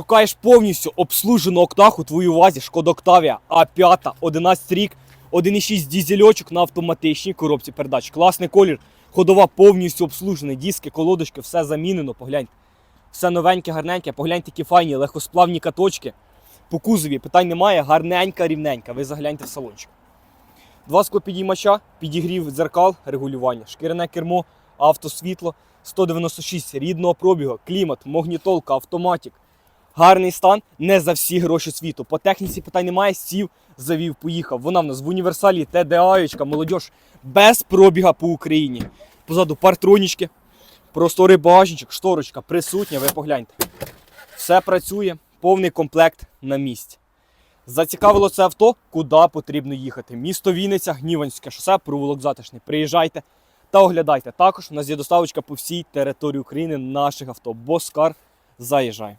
Шукаєш повністю обслужену октах у твоїй увазі Шкода Октавія А5, 11 рік, 1,6 дізельочок на автоматичній коробці передач. Класний колір, ходова повністю обслужена, диски, колодочки, все замінено. Погляньте. Все новеньке, гарненьке. Погляньте, які файні, легкосплавні каточки. По кузові питань немає, гарненька, рівненька. Ви загляньте в салончик. Два склопідіймача, підігрів дзеркал, регулювання, шкіряне кермо, автосвітло, 196 рідного пробігу, клімат, магнітолка, автоматик. Гарний стан не за всі гроші світу. По техніці питань немає, сів, завів, поїхав. Вона в нас в універсалі, ТДА, молодіж без пробіга по Україні. Позаду партронічки, просторий багажничок, шторочка присутня, ви погляньте. Все працює, повний комплект на місці. Зацікавило це авто, куди потрібно їхати. Місто Вінниця, Гніванське шосе, провулок затишний. Приїжджайте та оглядайте. Також у нас є доставочка по всій території України наших авто. Боскар заїжджає.